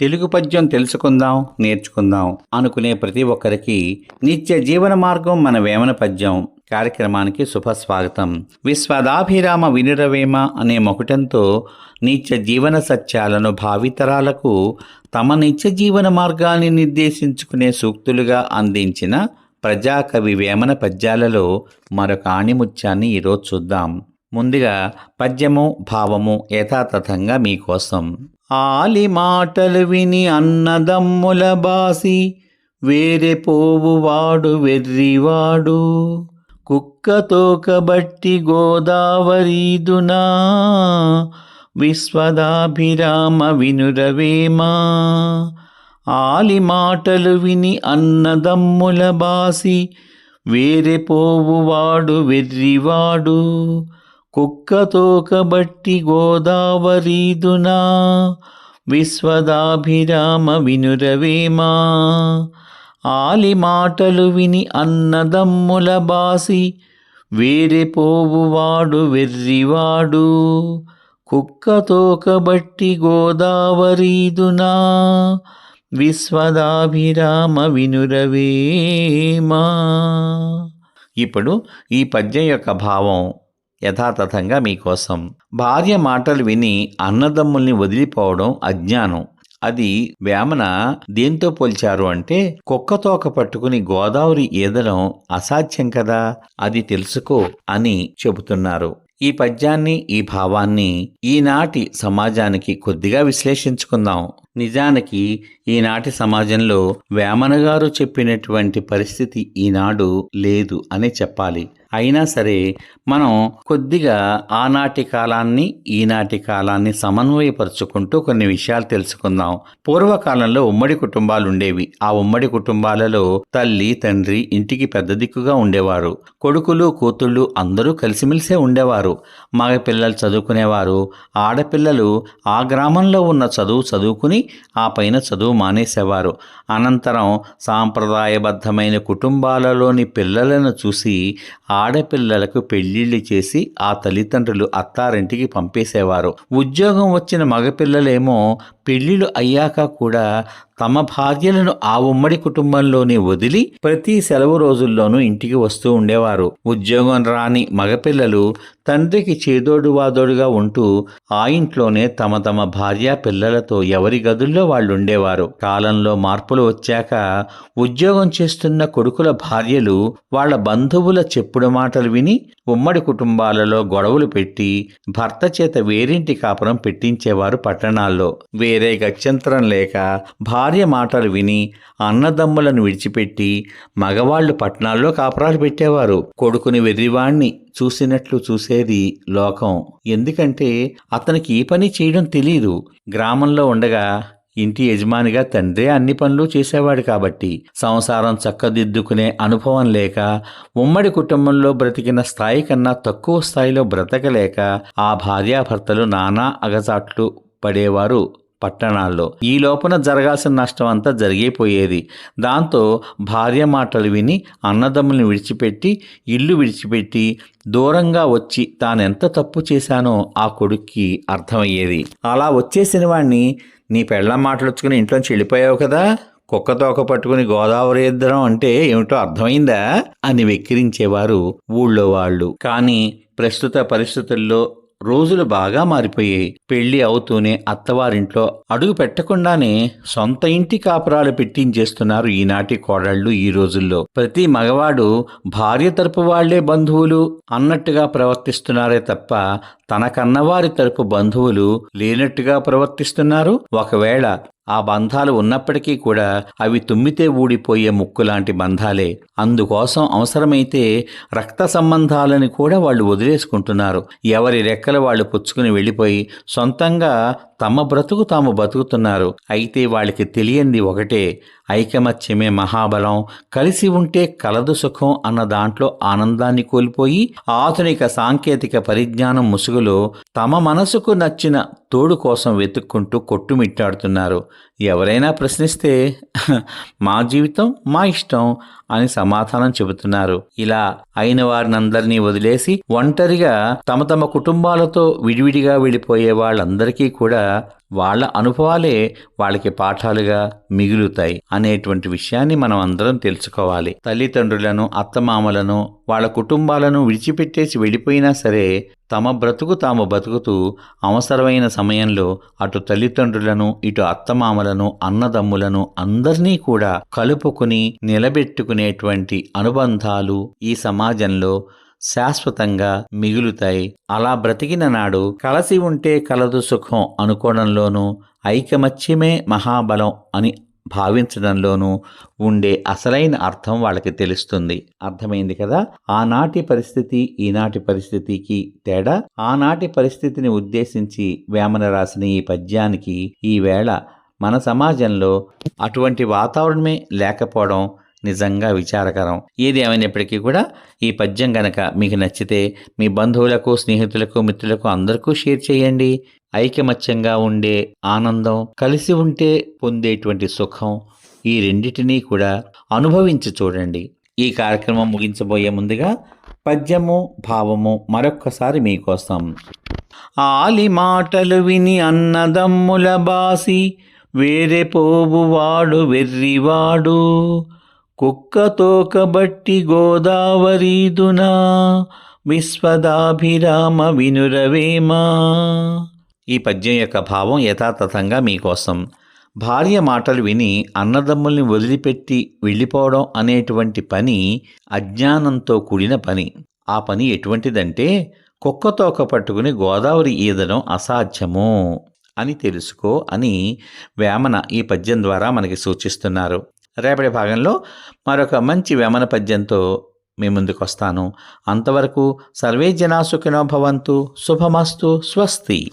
తెలుగు పద్యం తెలుసుకుందాం నేర్చుకుందాం అనుకునే ప్రతి ఒక్కరికి నిత్య జీవన మార్గం మన వేమన పద్యం. కార్యక్రమానికి శుభస్వాగతం విశ్వదాభిరామ వినురవేమ అనే మొకటంతో నిత్య జీవన సత్యాలను భావితరాలకు తమ నిత్య జీవన మార్గాన్ని నిర్దేశించుకునే సూక్తులుగా అందించిన ప్రజాకవి వేమన పద్యాలలో మరొక ఆణిముత్యాన్ని ఈరోజు చూద్దాం. ముందుగా పద్యము భావము యథాతథంగా మీకోసం. ఆలి మాటలు విని అన్నదమ్ముల బాసి వేరే పోవువాడు వెర్రివాడు కుక్కతో కబట్టి గోదావరీదునా విశ్వదాభిరామ వినురవేమా. ఆలి మాటలు విని అన్నదమ్ముల బాసి వేరే పోవువాడు వెర్రివాడు కుక్కతో కబట్టి గోదావరీదునా? విశ్వదాభిరామ వినురవేమా? ఆలి మాటలు విని అన్నదమ్ముల బాసి వేరే పోవువాడు వెర్రివాడు. కుక్కతో కబట్టి గోదావరీదునా? విశ్వదాభిరామ వినురవేమా? ఇప్పుడు ఈ పద్యం యొక్క భావం. యథాతథంగా మీకోసం భార్య మాటలు విని అన్నదమ్ముల్ని వదిలిపోవడం అజ్ఞానం. అది వేమన దేంతో పోల్చారు అంటే కుక్కతోక పట్టుకుని గోదావరి ఈదడం అసాధ్యం కదా? అది తెలుసుకో అని చెబుతున్నారు. ఈ పద్యాన్ని ఈ భావాన్ని ఈనాటి సమాజానికి కొద్దిగా విశ్లేషించుకుందాం. నిజానికి ఈనాటి సమాజంలో వేమన గారు చెప్పినటువంటి పరిస్థితి ఈనాడు లేదు అని చెప్పాలి. అయినా సరే మనం కొద్దిగా ఆనాటి కాలాన్ని ఈనాటి కాలాన్ని సమన్వయపరుచుకుంటూ కొన్ని విషయాలు తెలుసుకుందాం. పూర్వకాలంలో ఉమ్మడి కుటుంబాలు ఉండేవి. ఆ ఉమ్మడి కుటుంబాలలో తల్లి తండ్రి ఇంటికి పెద్ద దిక్కుగా ఉండేవారు. కొడుకులు కూతుళ్ళు అందరూ కలిసిమెలిసే ఉండేవారు. మగ పిల్లలు చదువుకునేవారు. ఆడపిల్లలు ఆ గ్రామంలో ఉన్న చదువు చదువుకుని ఆ పైన చదువు మానేసేవారు. అనంతరం సాంప్రదాయబద్ధమైన కుటుంబాలలోని పిల్లలను చూసి ఆడపిల్లలకు పెళ్ళిళ్ళు చేసి ఆ తల్లిదండ్రులు అత్తారింటికి పంపేసేవారు. ఉద్యోగం వచ్చిన మగపిల్లలేమో పెళ్ళిళ్ళు అయ్యాక కూడా తమ భార్యలను ఆ ఉమ్మడి కుటుంబంలోనే వదిలి ప్రతి సెలవు రోజుల్లోనూ ఇంటికి వస్తూ ఉండేవారు. ఉద్యోగం రాని మగపిల్లలు తండ్రికి చేదోడు వాదోడుగా ఉంటూ ఆ ఇంట్లోనే తమ తమ భార్య పిల్లలతో ఎవరి గదుల్లో వాళ్ళు ఉండేవారు కాలంలో మార్పులు వచ్చాక ఉద్యోగం చేస్తున్న కొడుకుల భార్యలు వాళ్ళ బంధువుల చెప్పుడు మాటలు విని ఉమ్మడి కుటుంబాలలో గొడవలు పెట్టి భర్త చేత వేరింటి కాపురం పెట్టించేవారు పట్టణాల్లో. వేరే గత్యంతరం లేక భార్య మాటలు విని అన్నదమ్ములను విడిచిపెట్టి మగవాళ్ళు పట్టణాల్లో కాపురాలు పెట్టేవారు. కొడుకుని వెర్రివాణ్ణి చూసినట్లు చూసేది లోకం. ఎందుకంటే అతనికి ఈ పని చేయడం తెలియదు గ్రామంలో ఉండగా ఇంటి యజమానిగా తండ్రే అన్ని పనులు చేసేవాడు కాబట్టి సంసారం చక్కదిద్దుకునే అనుభవం లేక ఉమ్మడి కుటుంబంలో బ్రతికిన స్థాయి కన్నా తక్కువ స్థాయిలో బ్రతకలేక ఆ భార్యాభర్తలు నానా అగచాట్లు పడేవారు. పట్టణాల్లో. ఈ లోపల జరగాల్సిన నష్టం అంతా జరిగిపోయేది. దాంతో భార్య మాటలు విని అన్నదమ్ముల్ని విడిచిపెట్టి ఇల్లు విడిచిపెట్టి దూరంగా వచ్చి తానెంత తప్పు చేశానో ఆ కొడుక్కి అర్థమయ్యేది. అలా వచ్చేసిన వాణ్ణి నీ పెళ్ళం మాటలుచ్చుకుని ఇంట్లోంచి వెళ్ళిపోయావు కదా? కుక్కతోక పట్టుకుని గోదావరి ఇద్దరం అంటే ఏమిటో అర్థమైందా? అని వెక్కిరించేవారు ఊళ్ళో వాళ్ళు. కానీ ప్రస్తుత పరిస్థితుల్లో రోజులు బాగా మారిపోయాయి పెళ్ళి అవుతూనే అత్తవారింట్లో అడుగు పెట్టకుండానే సొంత ఇంటి కాపురాలు పెట్టించేస్తున్నారు ఈనాటి కోడళ్ళు ఈ రోజుల్లో. ప్రతి మగవాడు భార్య తరపు వాళ్ళే బంధువులు అన్నట్టుగా ప్రవర్తిస్తున్నారే తప్ప తనకన్నవారి తరపు బంధువులు లేనట్టుగా ప్రవర్తిస్తున్నారు. ఒకవేళ ఆ బంధాలు ఉన్నప్పటికీ కూడా అవి తుమ్మితే ఊడిపోయే ముక్కు లాంటి బంధాలే. అందుకోసం అవసరమైతే రక్త సంబంధాలని కూడా వాళ్ళు వదిలేసుకుంటున్నారు. ఎవరి రెక్కలు వాళ్ళు పుచ్చుకుని వెళ్ళిపోయి సొంతంగా తమ బ్రతుకు తాము బతుకుతున్నారు. అయితే వాళ్ళకి తెలియంది ఒకటే ఐకమత్యమే మహాబలం. కలిసి ఉంటే కలదు సుఖం అన్న దాంట్లో ఆనందాన్ని కోల్పోయి ఆధునిక సాంకేతిక పరిజ్ఞానం ముసుగులో తమ మనసుకు నచ్చిన తోడు కోసం వెతుక్కుంటూ కొట్టుమిట్టాడుతున్నారు. ఎవరైనా ప్రశ్నిస్తే మా జీవితం మా ఇష్టం అని సమాధానం చెబుతున్నారు. ఇలా అయిన వారినందరినీ వదిలేసి ఒంటరిగా తమ తమ కుటుంబాలతో విడివిడిగా వెళ్ళిపోయే వాళ్ళందరికీ కూడా వాళ్ళ అనుభవాలే వాళ్ళకి పాఠాలుగా మిగులుతాయి అనేటువంటి విషయాన్ని మనం అందరం తెలుసుకోవాలి. తల్లిదండ్రులను అత్తమామలను వాళ్ళ కుటుంబాలను విడిచిపెట్టేసి వెళ్ళిపోయినా సరే తమ బ్రతుకు తాము బతుకుతూ అవసరమైన సమయంలో అటు తల్లిదండ్రులను ఇటు అత్తమామలను అన్నదమ్ములను అందరినీ కూడా కలుపుకుని అనేటువంటి అనుబంధాలు ఈ సమాజంలో శాశ్వతంగా మిగులుతాయి. అలా బ్రతికిన నాడు కలసి ఉంటే కలదు సుఖం అనుకోవడంలోనూ ఐకమత్యమే మహాబలం అని భావించడంలోనూ ఉండే అసలైన అర్థం వాళ్ళకి తెలుస్తుంది. అర్థమైంది కదా? ఆనాటి పరిస్థితి ఈనాటి పరిస్థితికి తేడా? ఆనాటి పరిస్థితిని ఉద్దేశించి వేమన రాసిన ఈ పద్యానికి ఈ వేళ మన సమాజంలో అటువంటి వాతావరణమే లేకపోవడం నిజంగా విచారకరం. ఏది ఏమైనప్పటికీ కూడా ఈ పద్యం గనక మీకు నచ్చితే మీ బంధువులకు స్నేహితులకు మిత్రులకు అందరికీ షేర్ చేయండి. ఐకమత్యంగా ఉండే ఆనందం కలిసి ఉంటే పొందేటువంటి సుఖం ఈ రెండిటినీ కూడా అనుభవించి చూడండి. ఈ కార్యక్రమం ముగించబోయే ముందుగా పద్యము భావము మరొక్కసారి మీకోసం. ఆలి మాటలు విని అన్నదమ్ముల బాసి వేరే పోవువాడు వెర్రివాడు. కుక్కతోకబట్టి గోదావరీదునా? విశ్వదాభిరామ వినురవేమా? ఈ పద్యం యొక్క భావం యథాతథంగా మీకోసం. భార్య మాటలు విని అన్నదమ్ముల్ని వదిలిపెట్టి వెళ్ళిపోవడం అనేటువంటి పని అజ్ఞానంతో కూడిన పని. ఆ పని ఎటువంటిదంటే కుక్కతోక పట్టుకుని గోదావరి ఈదడం అసాధ్యము అని తెలుసుకో అని వేమన ఈ పద్యం ద్వారా మనకి సూచిస్తున్నారు. రేపటి భాగంలో మరొక మంచి వేమన పద్యంతో మీ ముందుకు వస్తాను. అంతవరకు సర్వే జనా సుఖినో భవంతు. శుభమస్తు. స్వస్తి.